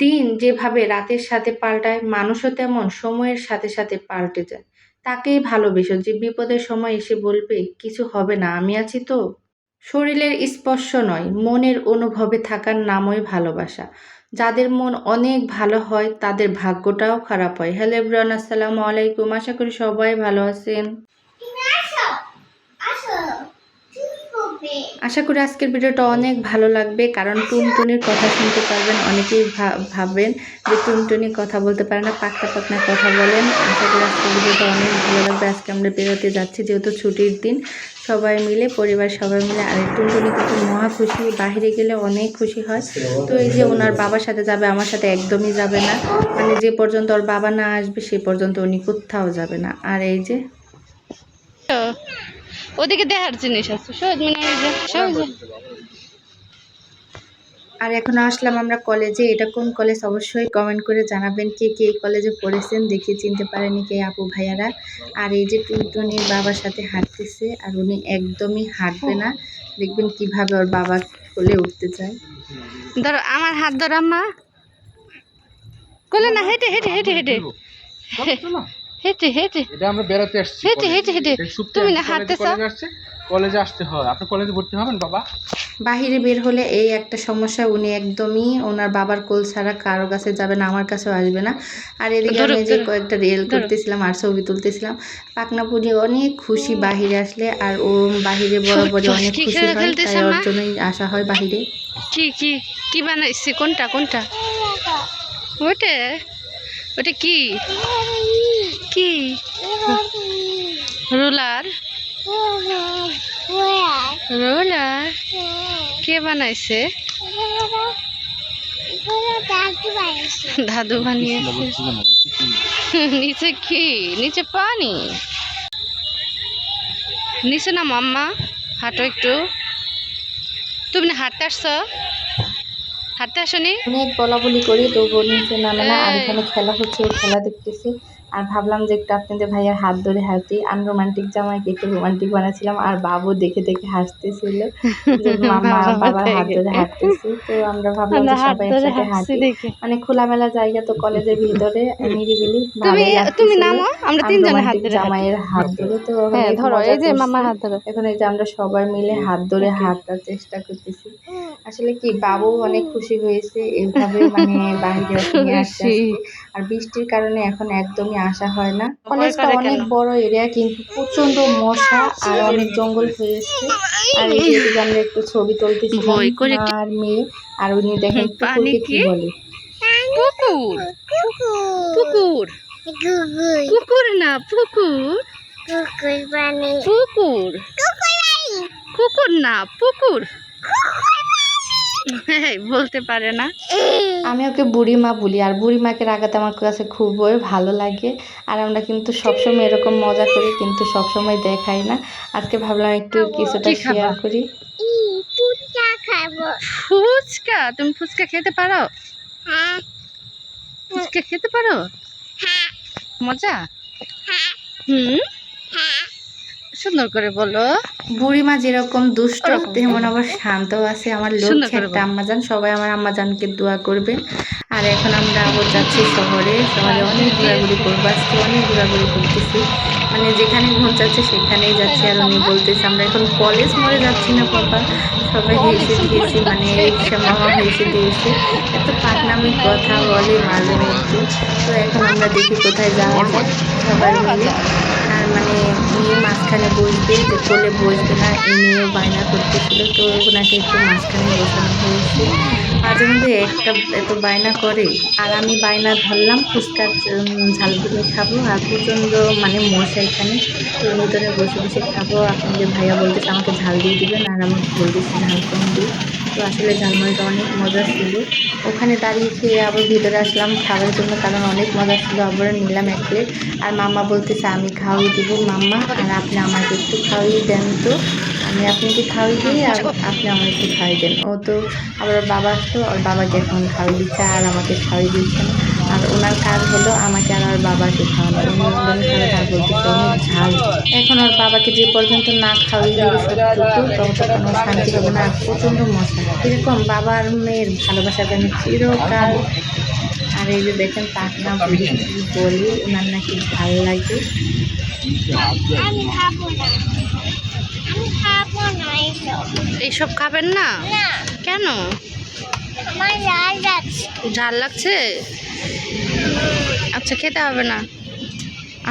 দিন যেভাবে রাতের সাথে পাল্টায়, মানুষও তেমন সময়ের সাথে সাথে পাল্টে যায়। তাকেই ভালোবেসো যে বিপদের সময় এসে বলবে, কিছু হবে না, আমি আছি তো। শরীরের স্পর্শ নয়, মনের অনুভবে থাকার নামই ভালোবাসা। যাদের মন অনেক ভালো হয়, তাদের ভাগ্যটাও খারাপ হয়। হ্যালো এভরিওয়ান, আসসালামু আলাইকুম। আশা করি সবাই ভালো আছেন আসো আসো তুমি করবে আশা করি আজকের ভিডিওটা অনেক ভালো লাগবে, কারণ টুনটুনির কথা শুনতে পারবেন, অনেকেই ভাববেন যে টুনটুনি কথা বলতে পারে না পাকনা পাকনা কথা বলেন। আশা করি আজকের ভিডিওটা অনেক ভালো লাগবে, আজকে আমরা বেরোতে যাচ্ছি, যেহেতু ছুটির দিন। সবাই মিলে, পরিবার সবাই মিলে, আর টুনটুনি কিন্তু মহা খুশি বাইরে গেলে অনেক খুশি হয়। তো এই যে ওনার বাবার সাথে যাবে, আমার সাথে একদমই যাবে না। মানে যে পর্যন্ত ওর বাবা না আসবে, সে পর্যন্ত উনি কোথাও যাবে না। আর এই যে ওদিকে দেখার জিনিস আছে। সহজ মিনার যে সহজ। আর এখন আসলাম আমরা কলেজে। এটা কোন কলেজ? অবশ্যই কমেন্ট করে জানাবেন কে কে এই কলেজে পড়েছেন। দেখে চিনতে পারেনি কে আপু ভাইয়ারা। আর এই যে টুনটুনির বাবার সাথে হাঁটতেছে আর উনি একদমই হাঁটবে না। দেখবেন কীভাবে ওর বাবা কোলে উঠতে চায়। ধরো আমার হাত ধরো আম্মা। কোলে না হেঁটে হেঁটে হেঁটে হেঁটে। হেঁটে হেঁটে। এটা আমরা বেড়াতে আসছি হেঁটে হেঁটে হেঁটে। তুমি না হাঁটতে কলেজে আসতে হয়। আপনি কলেজে ভর্তি হবেন বাবা? বাহিরে বের হলে এই একটা সমস্যা উনি একদমই ওনার বাবার কোল ছাড়া কারও কাছে যাবে না আমার কাছেও আসবে না। আর এদিকে আমি যে কয়েকটা রিয়েল। করতেছিলাম আর ছবি তুলতেছিলাম পাকনাপুরি অনেক খুশি বাহিরে আসলে আর ও বাহিরে বরাবরই অনেক খুশি হয় খেলতেছে তাই ওর জন্যই আসা হয় বাহিরে। কি কি কি বানাইছে? কোনটা কোনটা? ওটা ওটা কি? কি? রুলার? রুলার? কে বানাইছে? দাদু বানিয়েছে। নিচে কি? নিচে পানি? নিচে না মাম্মা হাঁটো একটু। তুমি না হাঁটতে আসছো? হাঁটতে আসনি? অনেক বলা বলি করি তবুও নিচে নামে না। আর এখানে খেলা হচ্ছে খেলা দেখতেছে। আর ভাবলাম যে একটু আপনাদের ভাইয়ার হাত ধরে হাঁটি। আনরোমান্টিক জামাইকে একটু রোমান্টিক বানাচ্ছিলাম আর বাবু দেখে দেখে হাসতেছিল যে মামা বাবার হাত ধরে হাঁটতেছি। তো আমরা ভাবলাম যে সবাই একসাথে হাঁটি। মানে খোলামেলা জায়গা তো কলেজের ভিতরে নিরিবিলি তুমি তুমি নামো আমরা তিনজনে হাত ধরে জামাইয়ের হাত ধরে তো হ্যাঁ ধরো এই যে করছি। মামা হাত ধরো। এখন এই যে আমরা সবাই মিলে হাত ধরে হাঁটার চেষ্টা করতেছি। আসলে কি বাবু অনেক খুশি হয়েছে এইভাবে মানে বাইরে নিয়ে আর বৃষ্টির কারণে এখন একদমই আসা হয় না। কলেজটা অনেক বড় এরিয়া কিন্তু প্রচণ্ড মশা আর অনেক জঙ্গল হয়েছে আর এই যে আমরা একটু ছবি তুলতেছিলাম করে আর মেয়ে। আর উনি দেখেন পানি কুকুরকে কি? বলে? পুকুর। কুকুর। পুকুর না পুকুর। পুকুর। কুকুর না পুকুর। বলতে পারে না। আমি ওকে বুড়িমা বলি আর বুড়িমাকে রাগাতে আমার কাছে খুবই ভালো লাগে। আর আমরা কিন্তু সবসময় এরকম মজা করি কিন্তু সবসময় দেখাই না। আজকে ভাবলাম একটু কিছুটা? শেয়ার করি। ফুচকা তুমি ফুচকা খেতে পারো? ফুচকা খেতে পারো? মজা? হুম? সুন্দর করে বলো। বুড়িমা যেরকম দুষ্ট তেমন আবার শান্ত আছে। আমার করে একটা আম্মাজান সবাই আমার আম্মাজানকে দোয়া করবেন আর এখন আমরা আবার যাচ্ছি শহরে। শহরে অনেক ঘোরাঘুরি করব। আজকে অনেক ঘোরাঘুরি করতেছি। মানে যেখানে মন চাচ্ছে সেখানেই যাচ্ছি। আর উনি বলতেছি আমরা এখন কলেজ মোড়ে যাচ্ছি না বাবা সবাই হেসে দিয়েছি মানে রিক্সা মামা হেসে দিয়েছে। এত পাকনামি কথা বলে মাঝে মধ্যে। তো এখন আমরা দেখি কোথায় যাওয়া যায় সবাই মিলে। আর মানে মেয়ে মাঝখানে বসবে যে কোলে বসবে না এই নিয়েও বায়না করতেছিল, তো ওনাকে একটু মাঝখানে বসানো হয়েছে। মাঝে মধ্যে একটা এত বায়না করে। আর আমি বায়না ধরলাম, ফুচকার ঝালগুলো খাব। আর প্রচণ্ড মানে মশা এখানে। তো ভিতরে বসে বসে খাব। আপনাদের ভাইয়া বলতেছে, আমাকে ঝাল দিয়ে দেবেন। আর আমাকে বলতেছে, ঝাল কম দিই। তো আসলে ঝালমুড়িটা অনেক মজা ছিল। ওখানে দাঁড়িয়ে খেয়ে আবার ভিতরে আসলাম খাবার জন্য, কারণ অনেক মজা ছিল। আবার নিলাম এক প্লেট। আর মাম্মা বলতেছে, আমি খাওয়াই দিব মাম্মা। আর আপনি আমাকে একটু খাওয়াই দেন তো। আমি আপনাকে খাওয়াই দিই আর আপনি আমাকে একটু খাওয়াই দেন। ও তো আবার বাবা আসতো ওর বাবাকে এখন খাওয়াই দিচ্ছে আর আমাকে খাওয়াই দিচ্ছে আর ওনার কাজ হলো আমাকে আর ওর বাবাকে খাওয়ানো। ঝাল। এখন আর বাবাকে যে পর্যন্ত না খাওয়াই দিবে ততক্ষণ ওর শান্তি হবে না। আর প্রচণ্ড মশা। এরকম বাবা আর মেয়ের ভালোবাসা যেন চিরকাল আর এই যে দেখেন পাখনা না কি বলি ওনার নাকি ভালো লাগে। আমি খাব না এইসব খাবেন না? না। কেন? আমার ঝাল লাগছে। আচ্ছা খেতে হবে না।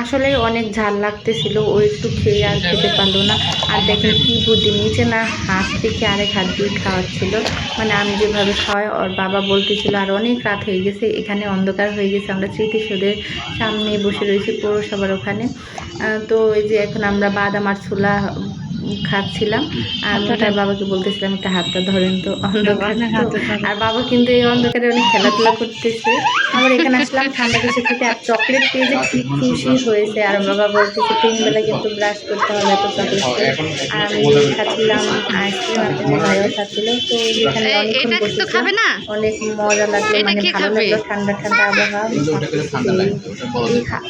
আসলে অনেক ঝাল লাগতেছিল ও একটু খেয়ে আর খেতে পারল না। আর দেখেন কি বুদ্ধি নিচে না হাত থেকে আরেক হাত দিয়ে খাওয়াচ্ছিল। মানে আমি যেভাবে খাওয়াই ওর বাবা বলতেছিল আর অনেক রাত হয়ে গেছে এখানে অন্ধকার হয়ে গেছে আমরা স্মৃতিসৌধের সামনে বসে রয়েছি পৌরসভার ওখানে। তো এই যে এখন আমরা বাদাম আর ছোলা খাচ্ছিলাম। আর তার বাবাকে বলতেছিলাম একটা হাতটা ধরেন তো অন্ধকার আর বাবা কিন্তু এই অন্ধকারে অনেক খেলাধুলা করতেছে। আবার এখানে আসলাম ঠান্ডা কিছু খেতে আর চকলেট পেয়ে যে কি খুশি হয়েছে। আর বাবা বলতেছে তিন বেলা কিন্তু ব্রাশ করতে হবে এত চকলেট আর আমি খাচ্ছিলাম আইসক্রিম আপনাদের ভাইও খাচ্ছিল তো এখানে অনেকক্ষণ এটা তো বসেছি। খাবে না? অনেক মজা লাগল মানে ভালো লাগল ঠান্ডা ঠান্ডা আবহাওয়া।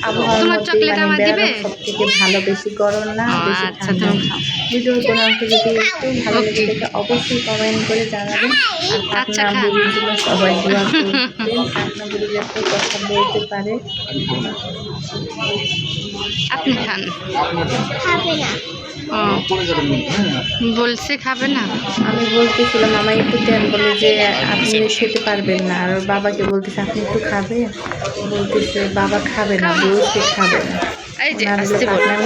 আবহাওয়া আবহাওয়ার তোমার মধ্যে চকলেট আমার দিবে? সব থেকে ভালো বেশি গরম না বেশি আচ্ছা, ঠান্ডা ভিডিও কোনো অংশ যদি একটু ভালো লেগে. থাকে অবশ্যই কমেন্ট করে জানাবেন। আর আচ্ছা, আপনার খা। সবাই দোয়া করবেন আপনার যাতে কথা বলতে পারে। আপনি খান। বলছে খাবে না? আমি বলতেছিলাম আমার একটু দেন। বলে যে আপনি খেতে পারবেন না। আর বাবাকে বলতেছে আপনি একটু খাবেন? বলতেছে বাবা খাবে না বলছে খাবে না। এই যে আর আসতে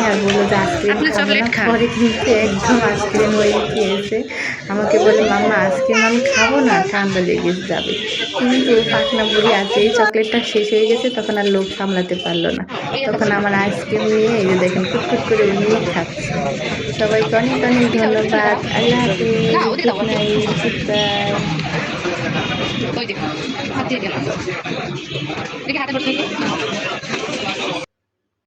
আর বলল যে আইসক্রিম চকলেট খান। পরে কিন্তু একদম আইসক্রিম হয়ে খেয়েছে। আমাকে বলে মাম্মা আইসক্রিম আমি খাব না ঠান্ডা লেগে যাবে। কিন্তু পাকনা বুড়ি আজ এই চকলেটটা শেষ হয়ে গেছে তখন আর লোক সামলাতে পারল না। তখন আমার আইসক্রিম নিয়ে এই যে দেখেন কুটকুট করে উনিই খাচ্ছে। সবাইকে অনেক অনেক ধন্যবাদ। আল্লাহ হাফিজ ওই হাত দিলাম। দেখি হাতে পড়ছে